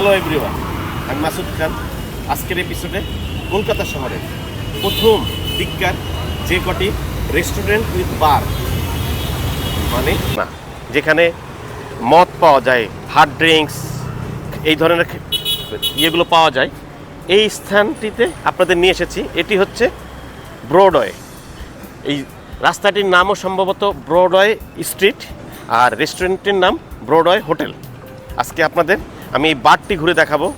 Hello everyone আমি মাসুদ খান আজকের এপিসোডে কলকাতা শহরে প্রথম দিককার যে কটি রেস্টুরেন্ট উইথ বার মানে যেখানে মদ পাওয়া যায় হার্ড ড্রিঙ্কস এই ধরনের ইয়েগুলো পাওয়া যায়। এই স্থানটিতে আপনাদের নিয়ে এসেছি। এটি হচ্ছে ব্রডওয়ে এই রাস্তাটির নামও সম্ভবত ব্রডওয়ে স্ট্রিট আর রেস্টুরেন্টটির নাম ব্রডওয়ে হোটেল আজকে আপনাদের আমি এই বারটি ঘুরে দেখাবো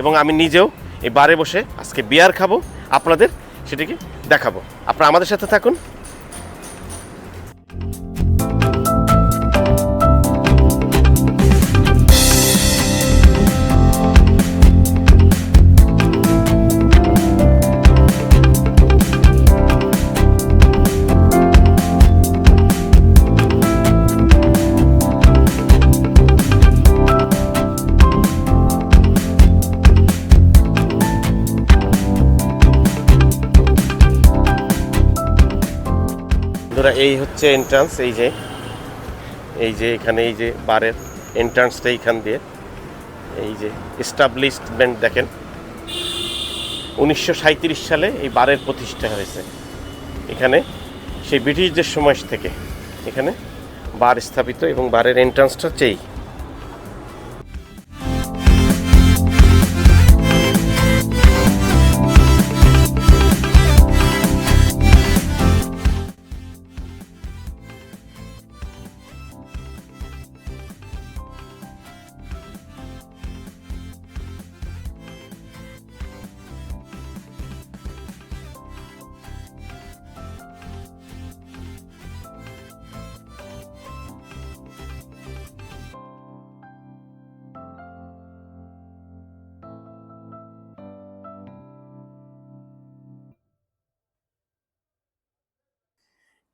এবং আমি নিজেও এই বারে বসে আজকে বিয়ার খাব। আপনাদের সেটিকে দেখাবো। আপনারা আমাদের সাথে থাকুন। ধরা এই হচ্ছে এন্ট্রান্স এই যে এই যে এখানে, এই যে বারের এন্ট্রান্সটা এইখান দিয়ে, এই যে এস্টাবলিশমেন্ট দেখেন। উনিশশো সাঁইত্রিশ সালে এই বারের প্রতিষ্ঠা হয়েছে। এখানে সেই ব্রিটিশদের সময় থেকে এখানে বার স্থাপিত এবং বারের এন্ট্রান্সটা চেই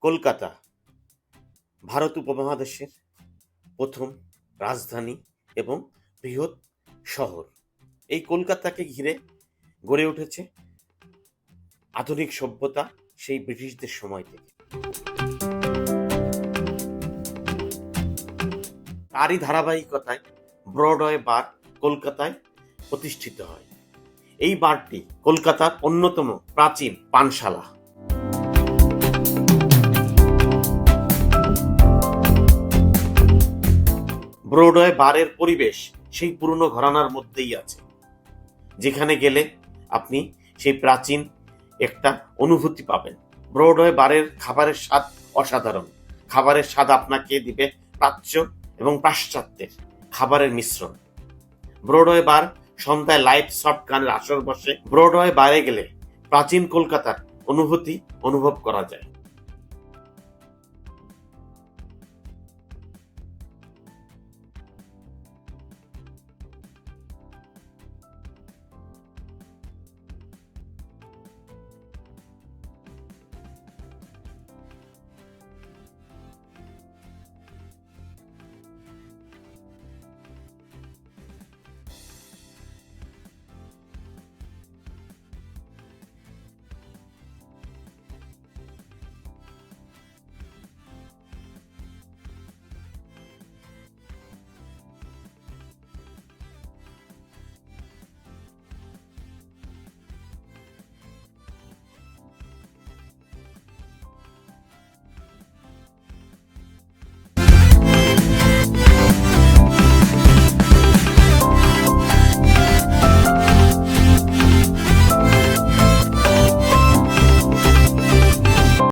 কলকাতা, ভারত উপমহাদেশের প্রথম রাজধানী এবং বৃহৎ শহর। এই কলকাতাকে ঘিরে গড়ে উঠেছে আধুনিক সভ্যতা সেই ব্রিটিশদের সময় থেকে। তারই ধারাবাহিকতায় ব্রডওয়ে বার কলকাতায় প্রতিষ্ঠিত হয়। এই বারটি কলকাতার অন্যতম প্রাচীন পানশালা। ব্রডওয়ে বারের পরিবেশ সেই পুরনো ঘরানার মধ্যেই আছে। যেখানে গেলে আপনি সেই প্রাচীন একটা অনুভূতি পাবেন। ব্রডওয়ে বারের খাবারের স্বাদ অসাধারণ। খাবারের স্বাদ আপনাকে দিবে প্রাচ্য এবং পাশ্চাত্যের খাবারের মিশ্রণ। ব্রডওয়ে বার সন্ধ্যায় লাইভ সফট গানের আসর বসে ব্রডওয়ে বারে গেলে প্রাচীন কলকাতার অনুভূতি অনুভব করা যায়।